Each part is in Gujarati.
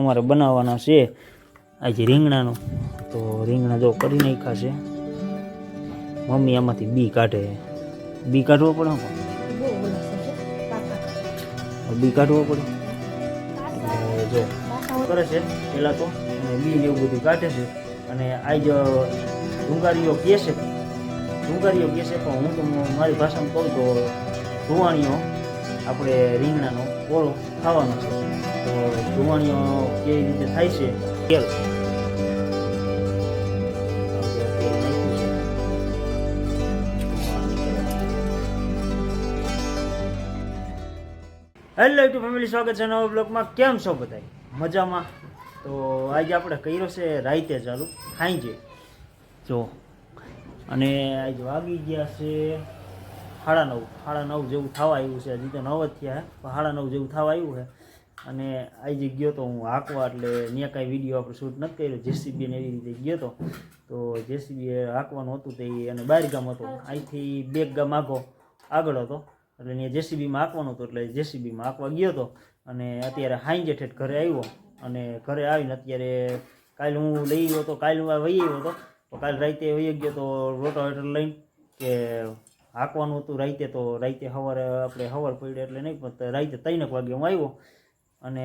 અમારે બનાવવાના છે. આજે રીંગણાનું. તો રીંગણા જો કરી નાખ્યા છે. મમ્મી આમાંથી બી કાઢે. બી કાઢવો પડે? બી કાઢવો પડે. જો કરે છે. પહેલાં તો બી ને એવું બધું કાઢે છે. અને આજ ડુંગારીઓ કહે છે. ડુંગારીઓ કહે છે, પણ હું તો મારી ભાષામાં કહું તો ધુવાણીઓ આપણે રીંગણાનો ઓળો ખાવાનો છે. ધુવાણીઓ કેવી રીતે થાય છે? તેલ હેલો ટુ ફેમિલી સ્વાગત છે નવા બ્લોગમાં. કેમ છો બધા મજામાં? તો આજે આપણે કર્યો છે રાઈતે ચાલુ ખાઈ જો અને આજે વાગી ગયા છે સાડા નવ સાડા નવ જેવું થવા આવ્યું છે. હજી તો નવ જ થયા સાડા નવ જેવું થવા આવ્યું છે અને આજે ગયો તો હું હાંકવા, એટલે ત્યાં કાંઈ વીડિયો આપણે શૂટ નથી કર્યો. જેસીબી ને એવી રીતે ગયો તો. તો જેસીબી હાંકવાનું હતું તે અને બહાર ગામ હતો. અહીંથી બે ગામ આગો આગળ હતો. એટલે ત્યાં જેસીબીમાં હાંકવાનું હતું, એટલે જેસીબીમાં હાંકવા ગયો હતો અને અત્યારે હાઈજે ઠેઠ ઘરે આવ્યો. અને ઘરે આવીને અત્યારે કાલ હું લઈ ગયો હતો કાલે હું વહી આવ્યો હતો તો કાલ રાતે વહી ગયો તો રોટાવેટર લઈને કે હાંકવાનું હતું રાતે તો, રાતે સવારે આપણે સવાર પડ્યો એટલે નહીં, પણ રાતે ત્રણેક વાગે હું આવ્યો. અને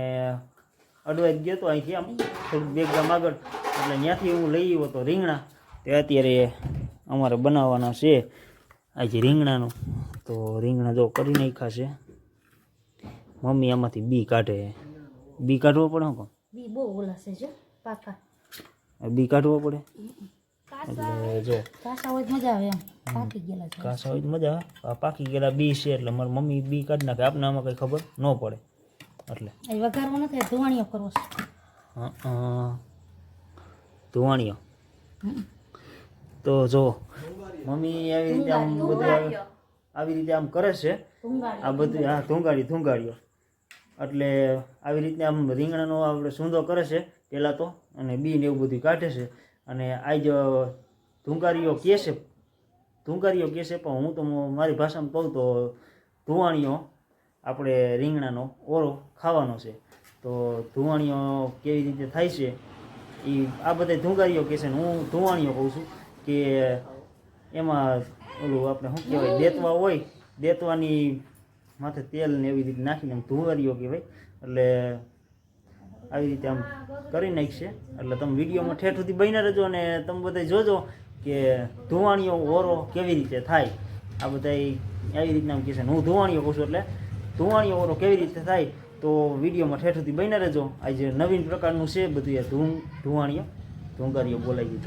અડવાઈ ગયો તો અહીંથી આમ થોડુંક બે ગામ આગળ. એટલે ત્યાંથી હું લઈ આવ્યો હતો રીંગણા. તે અત્યારે અમારે બનાવવાના છે. આજે રીંગણાનું. તો રીંગણા જો કરી નાખ્યા છે. મમ્મી આમાંથી બી કાઢે. બી કાઢવો પડે કોણ? બી બહુ ઓલાશે જો પાકા. બી કાઢવો પડે? એટલે જો. કાસા હોય મજા આવે એમ. પાકી ગયેલા હોય મજા આવે. પાકી ગયેલા બી છે એટલે મારી મમ્મી બી કાઢી નાખે. આપને આમાં કંઈ ખબર ન પડે. એટલે. એ વઘારવો નથી ધુવાણીઓ કરવો છે. ધુવાણીઓ. તો જો મમ્મી આવી રીતે આમ બધું આવી- રીતે આમ કરે છે. આ બધું હા ધુંગાડી ધુંગાડીઓ એટલે આવી રીતે આમ રીંગણાનો આપણે સૂંદો કરે છે પહેલાં તો અને બી ને એવું બધું કાઢે છે. અને આ જ ધુંગારીઓ કહે છે ધુંગારીઓ કહે છે પણ હું તો મારી ભાષામાં કહું તો ધુવાણીઓ આપણે રીંગણાનો ઓરો ખાવાનો છે. તો ધુવાણીઓ કેવી રીતે થાય છે, એ આ બધા ધુંગારીઓ કહે છે હું ધુવાણીઓ કહું છું કે એમાં ઓલું આપણે શું કહેવાય, દેતવા હોય, દેતવાની માથે તેલ ને એવી રીતે નાખીને ધુવારીઓ કહેવાય. એટલે આવી રીતે આમ કરી નાખશે. એટલે તમે વિડીયોમાં ઠેઠ સુધી બન્યા રહેજો અને તમે બધા જોજો કે ધુવાણીઓ ઓરો કેવી રીતે થાય. આ બધા આવી રીતના આમ કહે છે હું ધુવાણીઓ કહું છું એટલે ધુવાણીઓ ઓરો કેવી રીતે થાય? તો વિડીયોમાં ઠેઠ સુધી રહેજો. રહેજો આજે નવીન પ્રકારનું છે બધું એ ધૂમ ધુવાણીઓ ધુંગારીઓ બોલાવી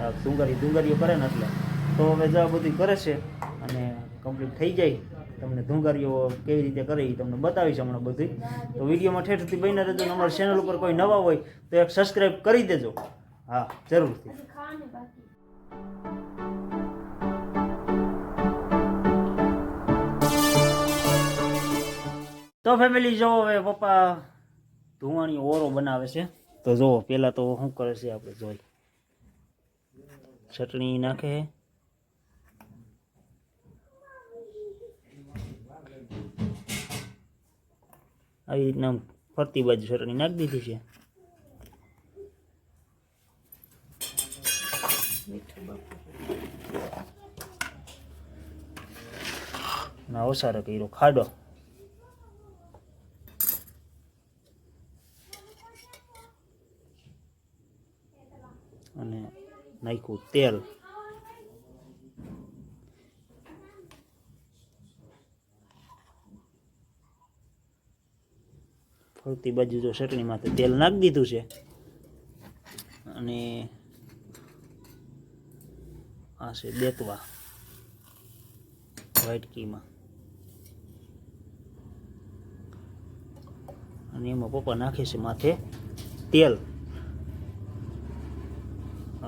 આ ધુંગારી, ધુંગારીઓ કરે ને એટલે. તો હવે જો બધું કરે છે અને કમ્પ્લીટ થઈ જાય, તમને ધુંગારીઓ કેવી રીતે કરે એ તમને બતાવીશ હમણાં બધું તો વિડીયોમાં ઠેઠ સુધી બન્યા રહેજો અમારા ચેનલ ઉપર કોઈ નવા હોય તો એક સબસ્ક્રાઈબ કરી દેજો. હા, જરૂરથી. તો ફેમિલી જો હવે પપ્પા ધુવાણી ઓરો બનાવે છે, તો જુઓ પેલા તો શું કરે છે આપણે જોઈ. ચટણી નાખે. આવી રીતના ફરતી બાજુ ચટણી નાખી દીધી છે. ના ઓસારો કર્યો, ખાડો અને નાખ્યું તેલ. ફરતી બાજુ જો ચટણીમાં તેલ નાખી દીધું છે. અને આ છે બેતવા વ્હાઈટ કીમાં અને એમાં પપ્પા નાખે છે માથે તેલ.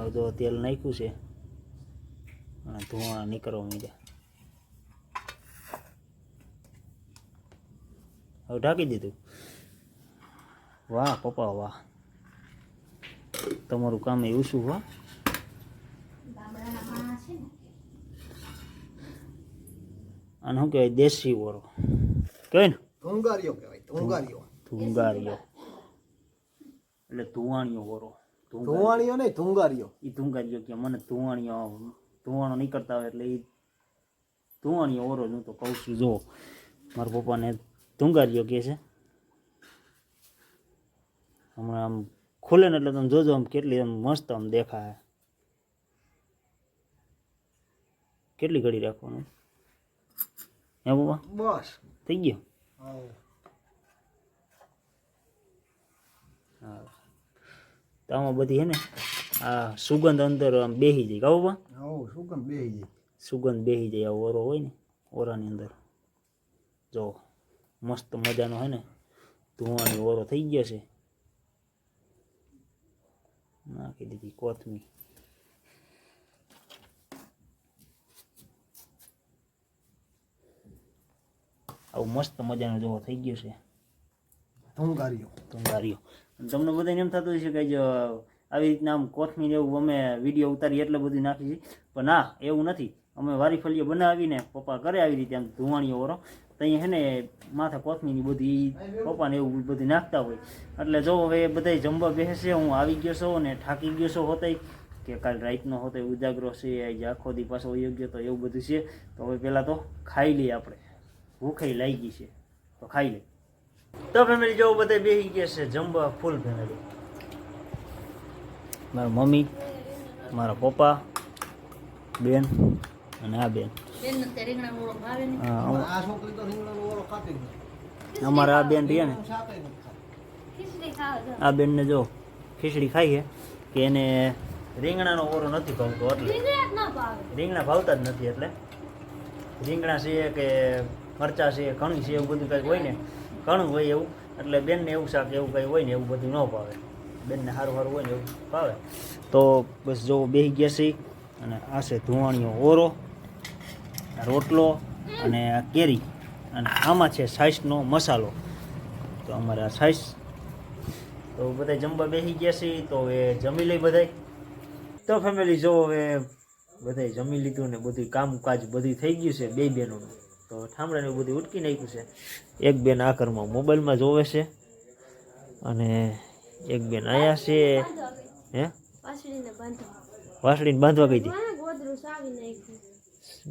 હવે જો તેલ નાખ્યું છે. અને ધુઆ નીકળવા માંડ્યા. હવે ઢાંકી દીધું. વાહ પપ્પા વાહ. તમારું કામ એવું શું વાહ? અને શું કહેવાય દેશી ઓરો કહેવાય ને? ધોંગારીઓ કહેવાય ધોંગારીઓ ધુંગારીઓ એટલે ધુવાણીઓ ઓરો ધુવાણીઓ નહીં ધુંગારીઓ. એ ધુંગારીઓ કે મને ધુવાણીઓ ધુવાણો નહીં કરતા હોય એટલે એ ધુવાણીઓ ઓરો હું તો કહું છું. જો મારા પપ્પાને ધુંગારીઓ કહે છે. હમણાં આમ ખુલે ને એટલે તમે જોજો આમ કેટલી આમ મસ્ત આમ દેખાય. કેટલી ઘડી રાખવાનું? હે પપ્પા? બસ. થઈ ગયો? હા. તો આમાં બધી હે ને આ સુગંધ અંદર આમ બેસી જાય. કહો બા? સુગંધ શું જાય. સુગંધ બેસી જાય આ ઓરો હોય ને ઓરાની અંદર. જો મસ્ત મજાનો હે ને ધુવાની ઓરો થઈ ગયો છે. નાખી દીધી કોથમી આવું મસ્ત મજાનો જોવો થઈ ગયો છે. ધુંગારીઓ. ધુંગારીઓ. તમને બધાને એમ થતું હશે કે જો આવી રીતના આમ કોથમીર એવું અમે વીડિયો ઉતારી એટલે બધું નાખી છે. પણ ના, એવું નથી. અમે વારી ફળીઓ બનાવીને પપ્પા કરે આવી રીતે આમ ધુવાણીઓ વરો તો અહીંયા હે ને માથા કોથમીરની બધી પપ્પાને એવું બધું નાખતા હોય. એટલે જો હવે બધા જમવા બેસે, હું આવી ગયો છો ને થાકી ગયો છો હોતે. કે કાલ રાતનો હોતે ઉજાગરો છે, આજે આખો દી પાછો યોગ્ય તો એવું બધું છે. તો હવે પહેલાં તો ખાઈ લઈએ આપણે. ભૂખે લાગી છે. તો ખાઈ લઈએ તો ફેમિલી જો બધા બેસી ગયા છે જમવા ફૂલ ફેમિલી મારા મમ્મી મારા પપ્પા બેન અને આ બેન. અમારા આ બેન રહ્યા ને. આ બેનને જો ખીચડી ખાઈએ કે એને રીંગણાનો ઓરો નથી ભાવતો એટલે. રીંગણા ભાવતા જ નથી એટલે. રીંગણા છે કે મરચા છે ઘણી છે એવું બધું કંઈક હોય ને. ઘણું હોય એવું, એટલે બેનને એવું શાક એવું કંઈ હોય ને એવું બધું ન ભાવે. બેનને સારું સારું હોય ને એવું ભાવે. તો બસ જો બે ગયા છે અને આ છે ધુવાણીઓ ઓરો રોટલો અને આ કેરી અને આમાં છે સાઈસનો મસાલો. તો અમારે સાઈસ. તો બધા જમવા બેસી ગયા છે, તો હવે જમી લઈ બધાય. તો ફેમિલી જો હવે બધાય જમી લીધું ને બધું કામકાજ બધું થઈ ગયું છે, બે બેનોનું. તો ઠામડાને બધું ઉટકી નાખ્યું છે. એક બેન આ ઘરમાં મોબાઈલમાં જોવે છે અને એક બેન આયા છે. હે? વાસળીને બાંધવા ગઈ હતી.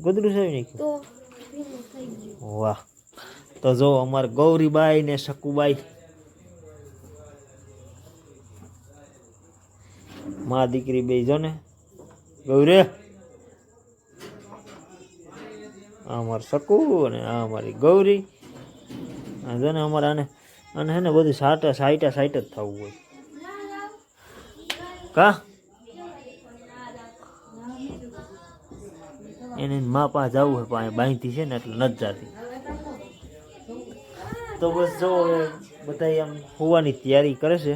ગોદડું સાવી નાખ્યું. વાહ. તો જો અમારે ગૌરીબાઈ ને શકુબાઈ. મા દીકરી બે જો ને. ગૌરે. આ અમારું શકુ અને આ અમારી ગૌરી. જો ને અમારે આને અને હે બધું સાટા સાઈટા સાઈટ જ થવું હોય. કા? એને મા પા જવું હોય, પણ બાંધી છે ને એટલે નથી જાતી. તો બસ જો બધા આમ હોવાની તૈયારી કરે છે.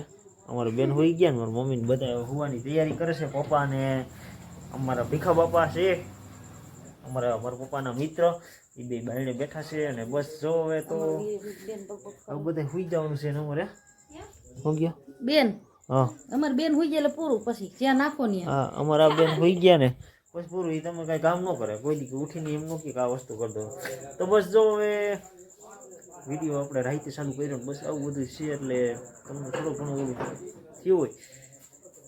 અમારા બેન હોઈ ગયા ને, મારા મમ્મી ને બધા હોવાની તૈયારી કરે છે. પપ્પા ને અમારા ભીખા બાપા છે. અમારા મારા પપ્પાના મિત્ર એ બે બાયણે બેઠા છે અને બસ જો હવે તો હવે બધા સુઈ જવાનું છે ને અમારે શું ગયા? બેન? હા. અમારે બેન સુઈ ગયા એટલે પૂરું પછી જ્યાં નાખો ને હા અમારા બેન સુઈ ગયા ને બસ પૂરું એ તમે કાંઈ કામ ન કરે કોઈ દી ઉઠીને એમ ન કે આ વસ્તુ કરી દો. તો બસ જો હવે વીડિયો આપણે રાઈતે ચાલુ કર્યો બસ આવું બધું છે એટલે તમને થોડું ઘણું એવું થયું હોય.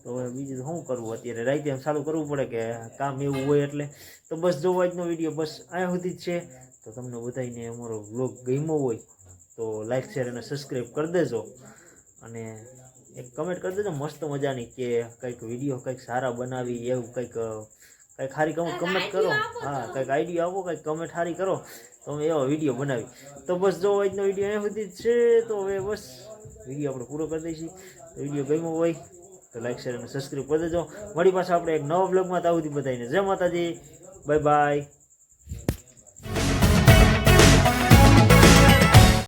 તો હવે બીજું શું કરવું અત્યારે? રાઈતે એમ ચાલુ કરવું પડે કે કામ એવું હોય એટલે. તો બસ જોવા આજનો વીડિયો બસ અહીંયા સુધી જ છે. તો તમને બધાને અમારો વ્લોગ ગમ્યો હોય તો લાઈક શેર અને સબસ્ક્રાઈબ કરી દેજો. અને એક કમેન્ટ કરી દેજો મસ્ત મજાની કે કંઈક વીડિયો કંઈક સારા બનાવી એવું કંઈક કંઈક સારી કમેન્ટ કમેન્ટ કરો. હા કંઈક આઈડિયા આપો કંઈક કમેન્ટ સારી કરો. તો અમે એવો વીડિયો બનાવી. તો બસ જો આજનો વીડિયો અહીંયા સુધી જ છે. તો હવે બસ વીડિયો આપણે પૂરો કરી દઈશું. વીડિયો ગમ્યો હોય તો લાઈક શેર અને સબસ્ક્રાઈબ કરી દેજો. મળી પાછા આપણે એક નવા બ્લોગમાં તાવું બધાને જય માતાજી. Bye bye